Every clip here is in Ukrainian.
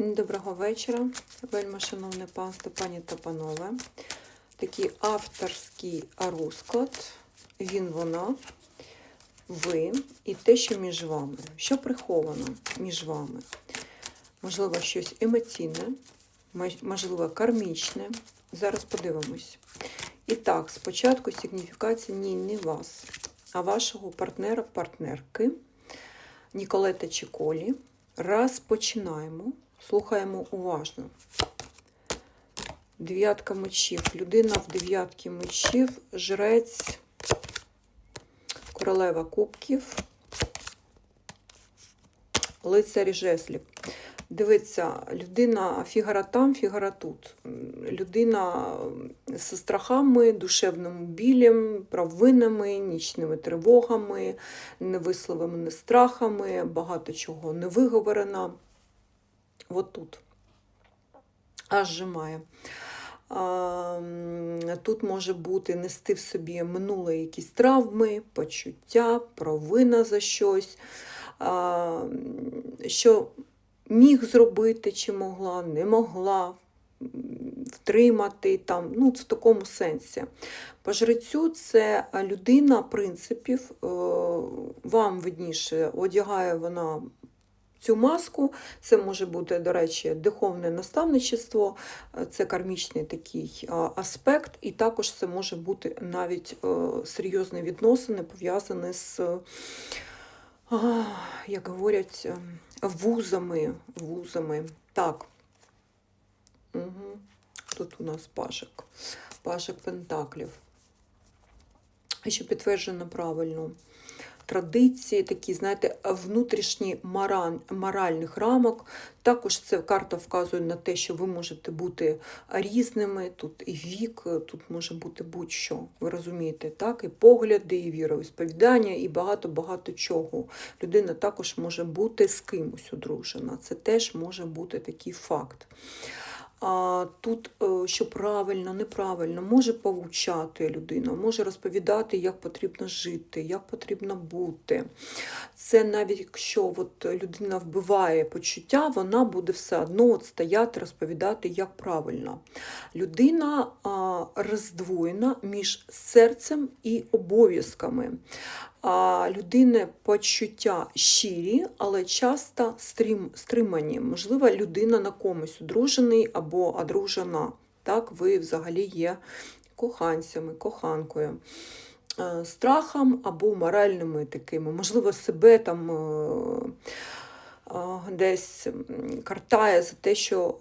Доброго вечора, вельми шановне панство, пані та панове. Такий авторський розклад. Він, вона, ви і те, що між вами. Що приховано між вами? Можливо, щось емоційне, можливо, кармічне. Зараз подивимось. І так, спочатку сигніфікація ні, не вас, а вашого партнера, партнерки Ніколета Чіколі. Розпочинаємо. Слухаємо уважно. Дев'ятка мечів. Людина в дев'ятки мечів, жрець, королева кубків, лицарь жеслів. Дивиться, людина фігара там, фігара тут. Людина зі страхами, душевним білем, провинами, нічними тривогами, невисловленими страхами, багато чого не виговорено. От тут. Аж зжимає. Тут може бути нести в собі минуле якісь травми, почуття, провина за щось, що міг зробити чи могла, не могла втримати там, ну, в такому сенсі. По жрецю це людина принципів, е, вам видніше, одягає вона цю маску. Це може бути, до речі, духовне наставничество, е, це кармічний такий аспект, і також це може бути навіть е, серйозні відносини, пов'язані з, як говорять, е, вузами. вузами. Так. Угу. Тут у нас пажик. Пажик Пентаклів. Що підтверджено правильно традиції, такі, знаєте, внутрішні мораль, моральних рамок. Також ця карта вказує на те, що ви можете бути різними. Тут і вік, тут може бути будь-що. Ви розумієте, так? І погляди, і віроісповідання, і багато-багато чого. Людина також може бути з кимось одружена. Це теж може бути такий факт. А тут, е, що правильно, неправильно, може повчати людина, може розповідати, як потрібно жити, як потрібно бути. Це навіть якщо от людина вбиває почуття, вона буде все одно от стояти, розповідати, як правильно. Людина роздвоєна між серцем і обов'язками. Людини почуття щирі, але часто стрім, стримані. Можливо, людина на комусь одружений або одружена. Так, ви взагалі є коханцями, коханкою. Е, Страхом або моральними такими, можливо, себе там е, е, десь картає за те, що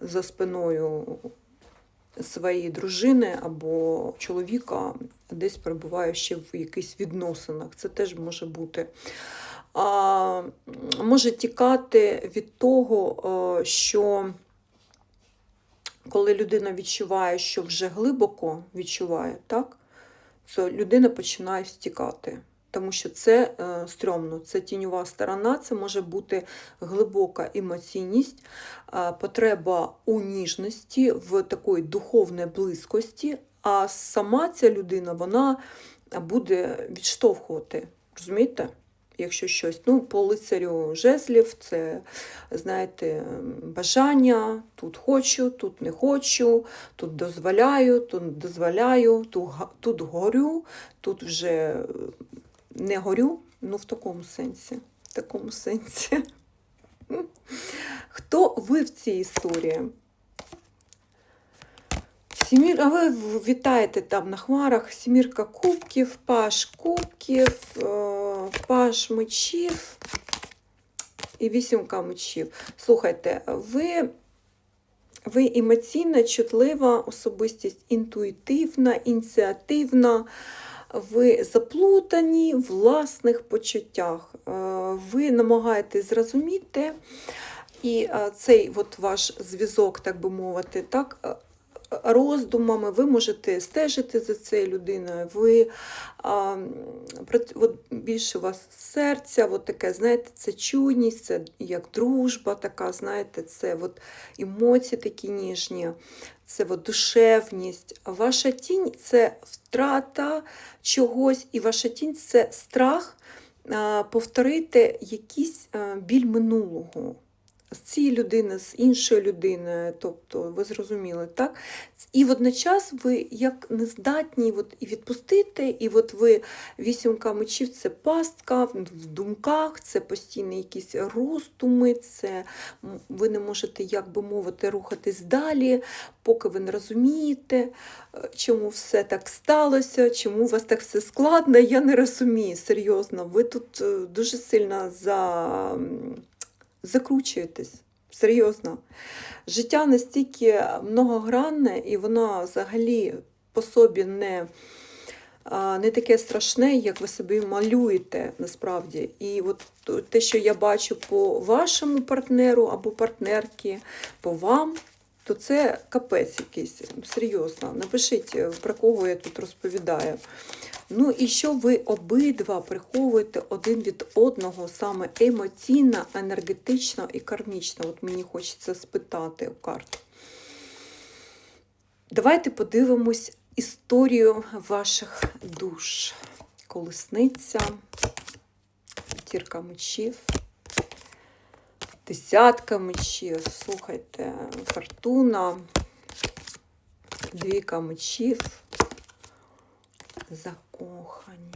за спиною своєї дружини або чоловіка десь перебуває ще в якихось відносинах. Це теж може бути. А, може тікати від того, що коли людина відчуває, що вже глибоко відчуває, так, то людина починає стікати. Тому що це е, стрьомно, це тіньова сторона, це може бути глибока емоційність, е, потреба у ніжності, в такої духовної близькості, а сама ця людина вона буде відштовхувати. Розумієте? Якщо щось, ну, по лицарю жезлів, це, знаєте, бажання, тут хочу, тут не хочу, тут дозволяю, тут дозволяю, тут, тут горю, тут вже не горю, ну в такому сенсі. В такому сенсі. Хто ви в цій історії? Сімір, а ви вітаєте там на хмарах сімірка кубків, паш кубків, е, паш мечів і вісімка мечів. Слухайте, ви, ви емоційна, чутлива особистість, інтуїтивна, ініціативна. Ви заплутані в власних почуттях. Е, Ви намагаєтесь зрозуміти, і е, цей от ваш зв'язок, так би мовити, так, е, роздумами, ви можете стежити за цією людиною, ви а, от більше у вас серця, от таке, знаєте, це чуйність, це як дружба така, знаєте, це от емоції такі ніжні, це от душевність. Ваша тінь це втрата чогось, і ваша тінь це страх повторити якийсь біль минулого. З цієї людини, з іншої людини, тобто ви зрозуміли, так? І водночас ви як нездатні от, і відпустити, і от ви вісімка мечів це пастка в думках, це постійні якісь роздуми, це ви не можете, як би мовити, рухатись далі, поки ви не розумієте, е, чому все так сталося, чому у вас так все складно. Я не розумію, серйозно. Ви тут е, дуже сильно за... закручуєтесь. Серйозно. Життя настільки многогранне, і воно взагалі по собі не, не таке страшне, як ви собі малюєте насправді. І от те, що я бачу по вашому партнеру або партнерки, по вам, то це капець якийсь. Серйозно. Напишіть, про кого я тут розповідаю. Ну і що ви обидва приховуєте один від одного саме емоційно, енергетично і кармічно? От мені хочеться спитати у карт. Давайте подивимось історію ваших душ. Колесниця, тірка мечів, десятка мечів, слухайте, фортуна, двійка мечів закохані.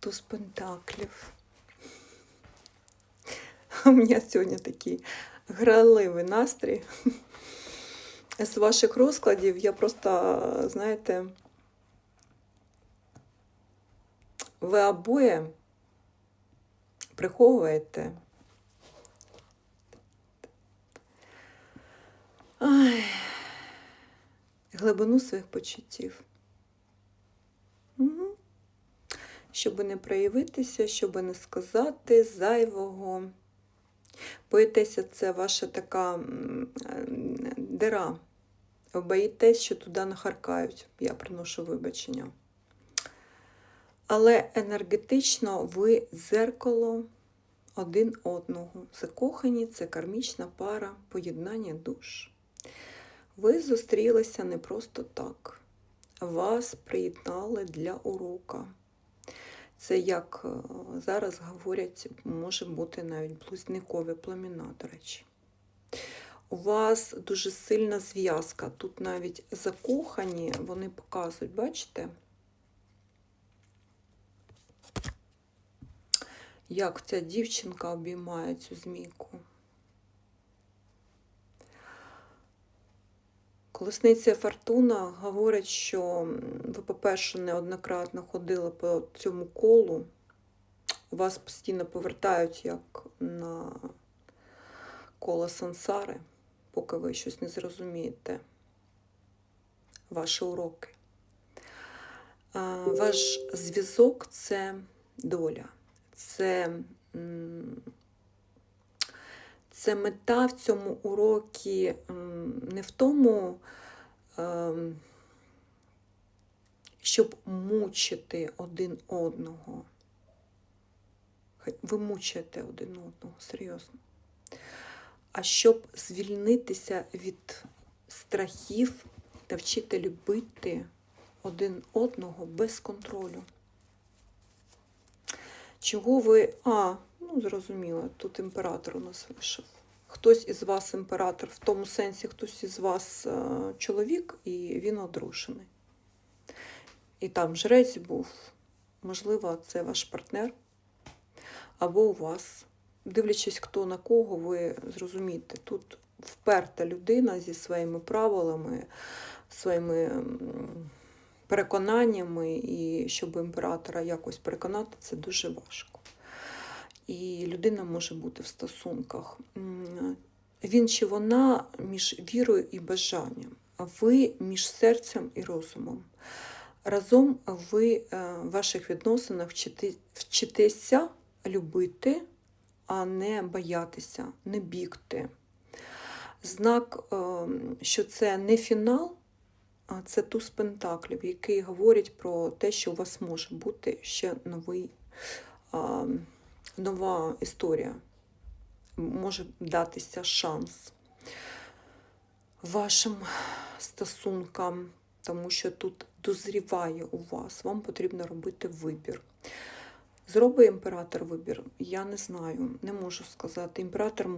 Туз пентаклів. У мене сьогодні такий граливий настрій. З ваших розкладів я просто, знаєте, ви обоє приховуєте. Глибину своїх почуттів. Угу. Щоб не проявитися, щоб не сказати зайвого. Поетеся це ваша така е, дира. Боїтесь, що туди нахаркають. Я приношу вибачення. Але енергетично ви зеркало один одного. Закохані це кармічна пара поєднання душ. Ви зустрілися не просто так вас приєднали для урока. Це, як е, зараз говорять, може бути навіть близнюкові племена, до речі. У вас дуже сильна зв'язка. Тут навіть закохані, вони показують, бачите? Як ця дівчинка обіймає цю змійку. Колесниця Фортуна говорить, що ви, по-перше, неоднократно ходили по цьому колу, вас постійно повертають як на коло сансари, поки ви щось не зрозумієте, ваші уроки. Ваш зв'язок це доля, це, це мета в цьому уроці не в тому, ем, щоб мучити один одного. Ви мучаєте один одного, серйозно. А щоб звільнитися від страхів та вчити любити один одного без контролю. Чого ви. А, ну зрозуміло, тут імператор у нас вийшов. Хтось із вас імператор, в тому сенсі, хтось із вас е, чоловік, і він одружений. І там жрець був. Можливо, це ваш партнер або у вас. Дивлячись, хто на кого, ви зрозумієте, тут вперта людина зі своїми правилами, своїми переконаннями, і щоб імператора якось переконати, це дуже важко. І людина може бути в стосунках. Він чи вона між вірою і бажанням, а ви між серцем і розумом. Разом ви е, в ваших відносинах вчитеся любити, а не боятися, не бігти. Знак, е, що це не фінал, це туз пентаклів, який говорить про те, що у вас може бути ще новий, нова історія. Може датися шанс вашим стосункам, тому що тут дозріває у вас. Вам потрібно робити вибір. Зробить імператор вибір? Я не знаю, не можу сказати. Імператор